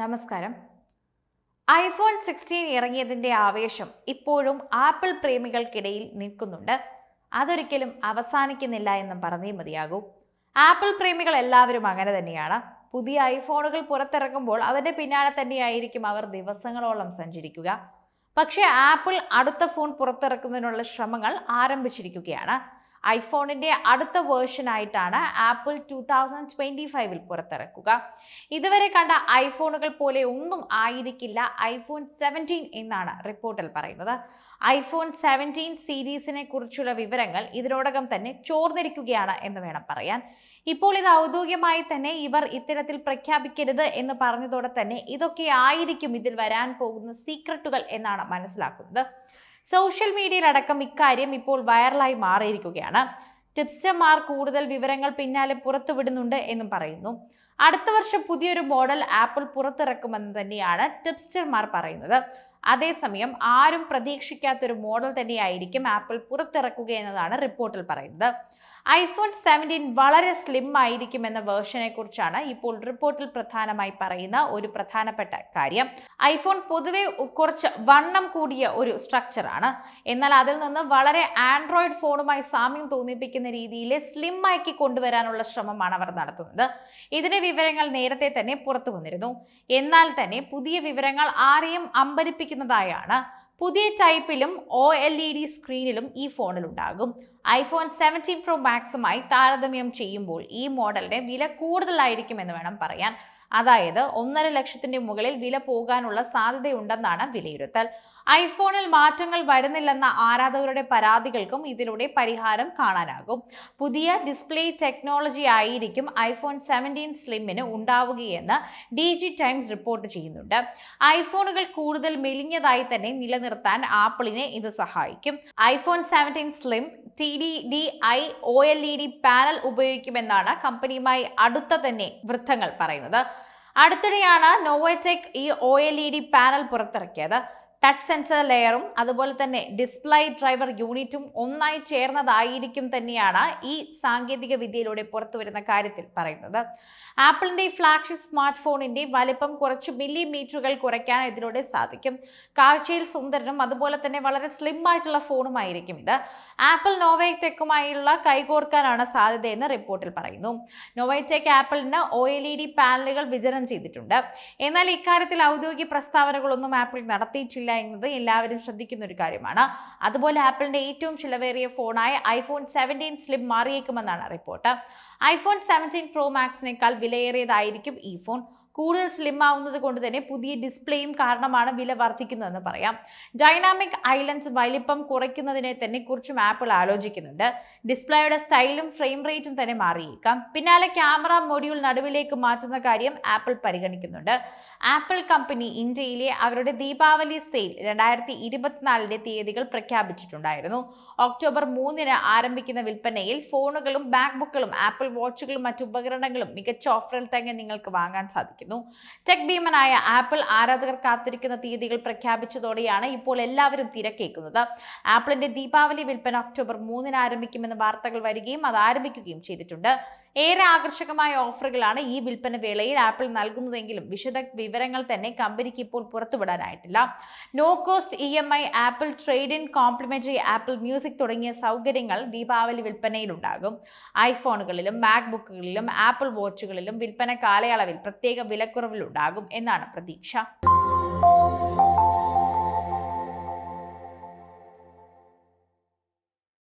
നമസ്കാരം. IPhone sixteen ഇറങ്ങിയതിന്റെ ആവേശം ഇപ്പോഴും ആപ്പിൾ പ്രേമികൾക്കിടയിൽ നിൽക്കുന്നുണ്ട്. അതൊരിക്കലും അവസാനിക്കുന്നില്ല എന്നും പറഞ്ഞേ മതിയാകൂ. ആപ്പിൾ പ്രേമികൾ എല്ലാവരും അങ്ങനെ തന്നെയാണ്. പുതിയ ഐഫോണുകൾ പുറത്തിറക്കുമ്പോൾ അതിന്റെ പിന്നാലെ തന്നെയായിരിക്കും അവർ ദിവസങ്ങളോളം സഞ്ചരിക്കുക. പക്ഷേ ആപ്പിൾ അടുത്ത ഫോൺ പുറത്തിറക്കുന്നതിനുള്ള ശ്രമങ്ങൾ ആരംഭിച്ചിരിക്കുകയാണ്. ഐഫോണിന്റെ അടുത്ത വേർഷൻ ആയിട്ടാണ് ആപ്പിൾ ടു തൗസൻഡ് ട്വന്റി ഫൈവിൽ പുറത്തിറക്കുക. ഇതുവരെ കണ്ട ഐഫോണുകൾ പോലെ ഒന്നും ആയിരിക്കില്ല ഐഫോൺ സെവന്റീൻ എന്നാണ് റിപ്പോർട്ടിൽ പറയുന്നത്. ഐഫോൺ സെവന്റീൻ സീരീസിനെ കുറിച്ചുള്ള വിവരങ്ങൾ ഇതിനോടകം തന്നെ ചോർന്നിരിക്കുകയാണ് എന്ന് വേണം പറയാൻ. ഇപ്പോൾ ഇത് ഔദ്യോഗികമായി തന്നെ ഇവർ ഇത്തരത്തിൽ പ്രഖ്യാപിക്കരുത് എന്ന് പറഞ്ഞതോടെ തന്നെ ഇതൊക്കെ ആയിരിക്കും ഇതിൽ വരാൻ പോകുന്ന സീക്രട്ടുകൾ എന്നാണ് മനസ്സിലാക്കുന്നത്. സോഷ്യൽ മീഡിയയിലടക്കം ഇക്കാര്യം ഇപ്പോൾ വൈറലായി മാറിയിരിക്കുകയാണ്. ടിപ്സ്റ്റർമാർ കൂടുതൽ വിവരങ്ങൾ പിന്നാലെ പുറത്തുവിടുന്നുണ്ട് എന്നും പറയുന്നു. അടുത്ത വർഷം പുതിയൊരു മോഡൽ ആപ്പിൾ പുറത്തിറക്കുമെന്ന് തന്നെയാണ് ടിപ്സ്റ്റർമാർ പറയുന്നത്. അതേസമയം ആരും പ്രതീക്ഷിക്കാത്തൊരു മോഡൽ തന്നെയായിരിക്കും ആപ്പിൾ പുറത്തിറക്കുക എന്നതാണ് റിപ്പോർട്ടിൽ പറയുന്നത്. ഐഫോൺ സെവന്റീൻ വളരെ സ്ലിം ആയിരിക്കും എന്ന വേർഷനെ കുറിച്ചാണ് ഇപ്പോൾ റിപ്പോർട്ടിൽ പ്രധാനമായി പറയുന്ന ഒരു പ്രധാനപ്പെട്ട കാര്യം. ഐഫോൺ പൊതുവെ കുറച്ച് വണ്ണം കൂടിയ ഒരു സ്ട്രക്ചറാണ് എന്നാൽ അതിൽ നിന്ന് വളരെ ആൻഡ്രോയിഡ് ഫോണുമായി സാമ്യം തോന്നിപ്പിക്കുന്ന രീതിയിൽ സ്ലിം ആക്കി കൊണ്ടുവരാനുള്ള ശ്രമമാണ് അവർ നടത്തുന്നത്. ഇതിന്റെ വിവരങ്ങൾ നേരത്തെ തന്നെ പുറത്തു വന്നിരുന്നു. എന്നാൽ തന്നെ പുതിയ വിവരങ്ങൾ ആരെയും അമ്പരിപ്പിക്കുന്നതായാണ് പുതിയ ടൈപ്പിലും ഒ എൽ ഇ ഡി സ്ക്രീനിലും ഈ ഫോണിൽ ഉണ്ടാകും ഐഫോൺ സെവന്റീൻ പ്രോ മാക്സുമായി താരതമ്യം ചെയ്യുമ്പോൾ ഈ മോഡലിന്റെ വില കൂടുതലായിരിക്കും എന്ന് വേണം പറയാൻ. അതായത് ഒന്നര ലക്ഷത്തിന്റെ മുകളിൽ വില പോകാനുള്ള സാധ്യതയുണ്ടെന്നാണ് വിലയിരുത്തൽ. ഐഫോണിൽ മാറ്റങ്ങൾ വരുന്നില്ലെന്ന ആരാധകരുടെ പരാതികൾക്കും ഇതിലൂടെ പരിഹാരം കാണാനാകും. പുതിയ ഡിസ്പ്ലേ ടെക്നോളജി ആയിരിക്കും ഐഫോൺ സെവന്റീൻ സ്ലിമ്മിന് ഉണ്ടാവുകയെന്ന് ഡി ജി ടൈംസ് റിപ്പോർട്ട് ചെയ്യുന്നുണ്ട്. ഐഫോണുകൾ കൂടുതൽ മെലിഞ്ഞതായി തന്നെ നിലനിർത്താൻ ആപ്പിളിനെ ഇത് സഹായിക്കും. IPhone seventeen slim T D D I O L E D panel ഉപയോഗിക്കുമെന്നാണ് കമ്പനിയുമായി അടുത്ത തന്നെ വൃത്തങ്ങൾ പറയുന്നത്. അടുത്തിടെയാണ് നോവോടെക് ഈ O L E D panel പുറത്തിറക്കിയത്. ടച്ച് സെൻസർ ലെയറും അതുപോലെ തന്നെ ഡിസ്പ്ലേ ഡ്രൈവർ യൂണിറ്റും ഒന്നായി ചേർന്നതായിരിക്കും തന്നെയാണ് ഈ സാങ്കേതിക വിദ്യയിലൂടെ പുറത്തുവരുന്ന കാര്യത്തിൽ പറയുന്നത്. ആപ്പിളിന്റെ ഫ്ലാഗ്ഷിപ്പ് സ്മാർട്ട് ഫോണിന്റെ വലിപ്പം കുറച്ച് മില്ലിമീറ്ററുകൾ കുറയ്ക്കാൻ ഇതിലൂടെ സാധിക്കും. കാഴ്ചയിൽ സുന്ദരനും അതുപോലെ തന്നെ വളരെ സ്ലിം ആയിട്ടുള്ള ഫോണുമായിരിക്കും ഇത്. ആപ്പിൾ നോവൈടെക്കുമായുള്ള കൈകോർക്കാനാണ് സാധ്യതയെന്ന് റിപ്പോർട്ടിൽ പറയുന്നു. നോവൈടെക് ആപ്പിളിന് ഒ എൽ ഇ ഡി പാനലുകൾ വിതരണം ചെയ്തിട്ടുണ്ട്. എന്നാൽ ഇക്കാര്യത്തിൽ ഔദ്യോഗിക പ്രസ്താവനകളൊന്നും ആപ്പിൾ നടത്തിയിട്ടില്ല എന്നത് എല്ലാവരും ശ്രദ്ധിക്കുന്ന ഒരു കാര്യമാണ്. അതുപോലെ ആപ്പിളിന്റെ ഏറ്റവും ചിലവേറിയ ഫോണായ ഐഫോൺ സെവന്റീൻ സ്ലിം മാറിയേക്കുമെന്നാണ് റിപ്പോർട്ട്. ഐഫോൺ സെവന്റീൻ പ്രോ മാക്സിനേക്കാൾ വിലയേറിയതായിരിക്കും ഈ ഫോൺ. കൂടുതൽ സ്ലിം ആവുന്നത് കൊണ്ട് തന്നെ പുതിയ ഡിസ്പ്ലേയും കാരണമാണ് വില വർദ്ധിക്കുന്നതെന്ന് പറയാം. ഡൈനാമിക് ഐലൻഡ്സ് വലിപ്പം കുറയ്ക്കുന്നതിനെ തന്നെ കുറിച്ചും ആപ്പിൾ ആലോചിക്കുന്നുണ്ട്. ഡിസ്പ്ലേയുടെ സ്റ്റൈലും ഫ്രെയിം റേറ്റും തന്നെ മാറിയേക്കാം. പിന്നാലെ ക്യാമറ മൊഡ്യൂൾ നടുവിലേക്ക് മാറ്റുന്ന കാര്യം ആപ്പിൾ പരിഗണിക്കുന്നുണ്ട്. ആപ്പിൾ കമ്പനി ഇന്ത്യയിലെ അവരുടെ ദീപാവലി സെയിൽ രണ്ടായിരത്തി ഇരുപത്തിനാലിന്റെ തീയതികൾ പ്രഖ്യാപിച്ചിട്ടുണ്ടായിരുന്നു. ഒക്ടോബർ മൂന്നിന് ആരംഭിക്കുന്ന വിൽപ്പനയിൽ ഫോണുകളും ബാക്ക് ബുക്കുകളും ആപ്പിൾ വാച്ചുകളും മറ്റു ഉപകരണങ്ങളും മികച്ച ഓഫറിൽ തന്നെ നിങ്ങൾക്ക് വാങ്ങാൻ സാധിക്കുന്നു ടെക് ഭീമനായ ആപ്പിൾ ആരാധകർ കാത്തിരിക്കുന്ന തീയതികൾ പ്രഖ്യാപിച്ചതോടെയാണ് ഇപ്പോൾ എല്ലാവരും തിരക്കേക്കുന്നത് ആപ്പിളിന്റെ ദീപാവലി വിൽപ്പന ഒക്ടോബർ മൂന്നിന് ആരംഭിക്കുമെന്ന വാർത്തകൾ വരികയും അത് ആരംഭിക്കുകയും ചെയ്തിട്ടുണ്ട്. ഏറെ ആകർഷകമായ ഓഫറുകളാണ് ഈ വിൽപ്പന വേളയിൽ ആപ്പിൾ നൽകുന്നതെങ്കിലും വിശദ വിവരങ്ങൾ തന്നെ കമ്പനിക്ക് ഇപ്പോൾ പുറത്തുവിടാനായിട്ടില്ല. No cost E M I Apple trade in complimentary Apple music തുടങ്ങിയ സൗകര്യങ്ങൾ ദീപാവലി വിൽപ്പനയിലുണ്ടാകും. ഐഫോണുകളിലും മാക്ബുക്കുകളിലും ആപ്പിൾ വാച്ചുകളിലും വിൽപ്പന കാലയളവിൽ പ്രത്യേക വിലക്കുറവിലുണ്ടാകും എന്നാണ് പ്രതീക്ഷ.